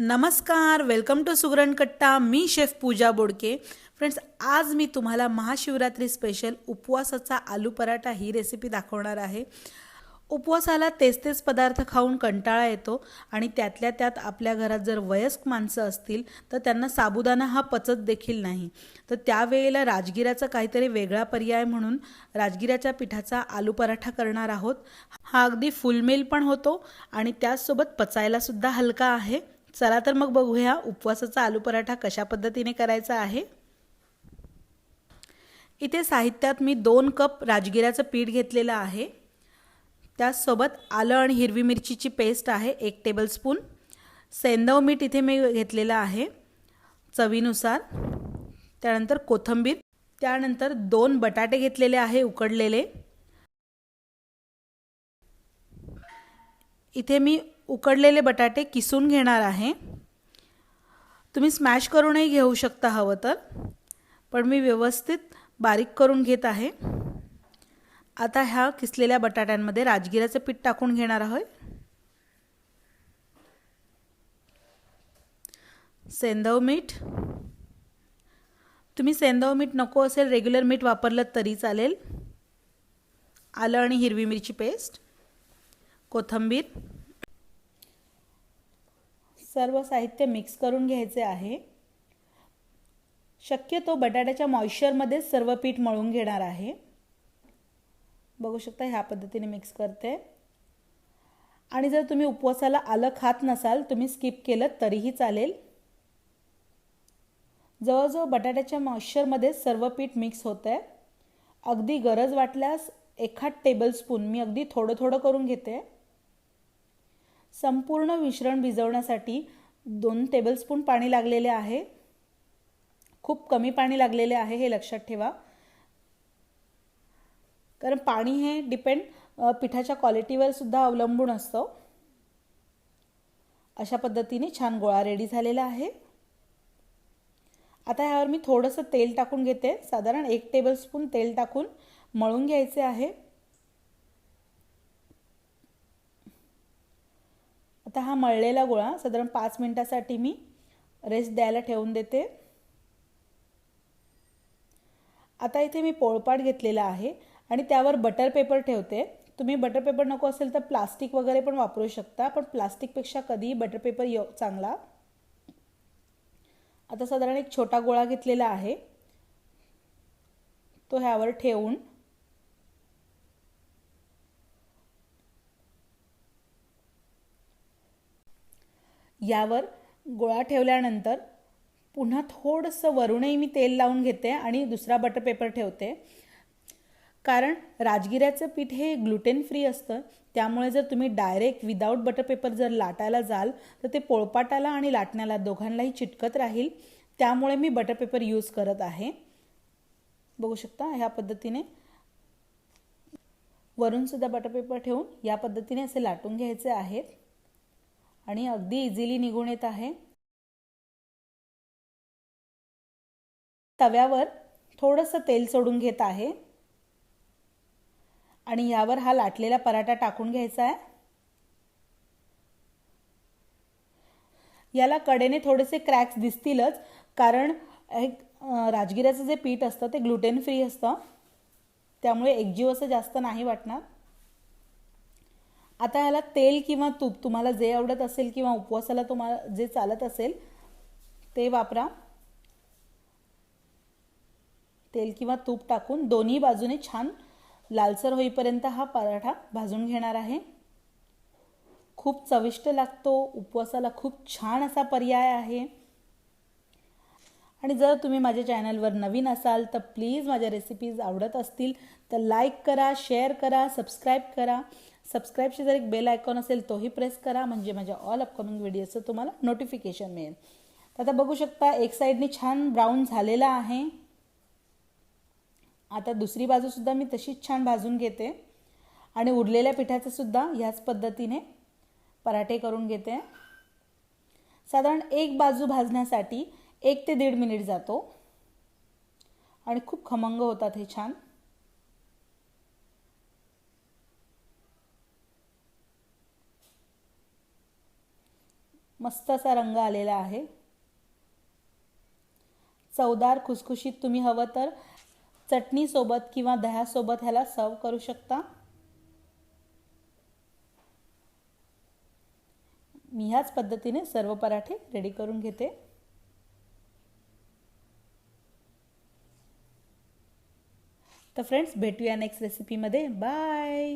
नमस्कार welcome to सुगरण कट्टा. मी chef पूजा बोडके. Friends आज मी तुम्हाला महाशिवरात्री स्पेशल उपवासाचा आलू पराठा ही रेसिपी दाखवणार आहे. उपवासाला तेच तेच पदार्थ खाऊन कंटाळा येतो आणि त्यातल्या त्यात आपल्या घरात जर वयस्क माणसं असतील तर त्यांना साबुदाणा हा पचत देखील नाही. तर त्यावेळेला राजगिराचा काहीतरी वेगळा पर्याय म्हणून राजगिराच्या पिठाचा आलू पराठा करणार आहोत. हा अगदी फुलमेल पण होतो आणि त्याचसोबत पचायलासुद्धा हलका आहे. चला तर मग बघूया उपवासाचा आलू पराठा कशा पद्धतीने करायचा आहे. इथे साहित्यात मी दोन कप राजगिऱ्याचं पीठ घेतलेलं आहे. त्याचसोबत आलं आणि हिरवी मिरचीची पेस्ट आहे एक टेबलस्पून सेंदव मीठ इथे मी घेतलेलं आहे चवीनुसार. त्यानंतर कोथंबीर त्यानंतर दोन बटाटे घेतलेले आहे उकडलेले. इथे मी उकडलेले बटाटे किसून घेणार आहे. तुम्ही स्मॅश करूनही घेऊ शकता हवं तर. पण मी व्यवस्थित बारीक करून घेत आहे. आता ह्या किसलेल्या बटाट्यांमध्ये राजगिराचं पीठ टाकून घेणार आहोत. सेंदव मीठ. तुम्ही सेंदव मीठ नको असेल रेग्युलर मीठ वापरलं तरी चालेल. आलं आणि हिरवी मिरची पेस्ट कोथंबीर. सर्व साहित्य मिक्स करून घ्यायचे आहे. शक्यतो बटाट्याच्या मॉइश्चरमध्येच सर्व पीठ मळून घेणार आहे. बघू शकता ह्या पद्धतीने मिक्स करते. आणि जर तुम्ही उपवासाला आलं खात नसाल तुम्ही स्किप केलं तरीही चालेल. जवळजवळ बटाट्याच्या मॉइश्चरमध्ये सर्व पीठ मिक्स होतं आहे अगदी गरज वाटल्यास एखाद टेबलस्पून मी अगदी थोडं थोडं करून घेते. संपूर्ण मिश्रण भिजवण्यासाठी दोन टेबलस्पून पाणी लागलेले आहे. खूप कमी पाणी लागलेले आहे हे लक्षात ठेवा. कारण पाणी हे डिपेंड पिठाच्या क्वालिटीवर सुद्धा अवलंबून असतं. अशा पद्धतीने छान गोळा रेडी झालेला आहे. आता ह्यावर मी थोडंसं तेल टाकून घेते. साधारण एक टेबलस्पून तेल टाकून मळून घ्यायचे आहे. आता हा मळलेला गोळा साधारण पाच मिनटासाठी मी रेस्ट द्यायला ठेवून देते. आता इथे मी पोळपाट घेतलेला आहे आणि त्यावर बटर पेपर ठेवते. तुम्ही बटर पेपर नको असेल तर प्लास्टिक वगैरे पण वापरू शकता पण प्लास्टिकपेक्षा कधीही बटर पेपर य चांगला. आता साधारण एक छोटा गोळा घेतलेला आहे. तो ह्यावर ठेवून यावर गोळा ठेवल्यानंतर पुन्हा थोडंसं वरूनही मी तेल लावून घेते आणि दुसरा बटर पेपर ठेवते. कारण राजगिऱ्याचं पीठ हे ग्लुटेन फ्री असतं. त्यामुळे जर तुम्ही डायरेक्ट विदाऊट बटर पेपर जर लाटायला जाल तर ते पोळपाटाला आणि लाटण्याला दोघांनाही चिटकत राहील. त्यामुळे मी बटर पेपर यूज करत आहे. बघू शकता ह्या पद्धतीने वरूनसुद्धा बटर पेपर ठेवून या पद्धतीने असे लाटून घ्यायचे आहेत आणि अगदी इझिली निघून येत आहे. तव्यावर थोडंसं तेल सोडून घेत आहे. आणि यावर हा लाटलेला पराठा टाकून घ्यायचा आहे. याला कडेने थोडेसे क्रॅक्स दिसतीलच कारण एक राजगिऱ्याचं जे पीठ असतं ते ग्लुटेन फ्री असतं. त्यामुळे एकजीव असं जास्त नाही वाटणार. आता ह्याला तेल किंवा तूप तुम्हाला जे आवडत असेल किंवा उपवासाला तुम्हाला जे चालत असेल ते वापरा. तेल किंवा तूप टाकून दोन्ही बाजूने छान लालसर होईपर्यंत हा पराठा भाजून घेणार आहे. खूप चविष्ट लागतो उपवासाला खूप छान असा पर्याय आहे. आणि जर तुम्ही माझ्या चॅनलवर नवीन असाल तर प्लीज माझ्या रेसिपीज आवडत असतील तर लाईक करा शेअर करा सबस्क्राईब करा. सबस्क्राईबची जर एक बेल आयकॉन असेल तोही प्रेस करा. म्हणजे माझ्या ऑल अपकमिंग व्हिडिओचं तुम्हाला नोटिफिकेशन मिळेल. आता बघू शकता एक साईडने छान ब्राऊन झालेला आहे. आता दुसरी बाजूसुद्धा मी तशीच छान भाजून घेते. आणि उरलेल्या पिठाचंसुद्धा ह्याच पद्धतीने पराठे करून घेते. साधारण एक बाजू भाजण्यासाठी एक ते दीड मिनिट जातो. आणि खूप खमंग होतात हे छान. मस्त असा रंग आलेला आहे. चवदार खुसखुशीत तुम्ही हवं तर चटणीसोबत किंवा दह्यासोबत ह्याला सर्व करू शकता. मी ह्याच पद्धतीने सर्व पराठे रेडी करून घेते. तर फ्रेंड्स भेटूया नेक्स्ट रेसिपीमध्ये बाय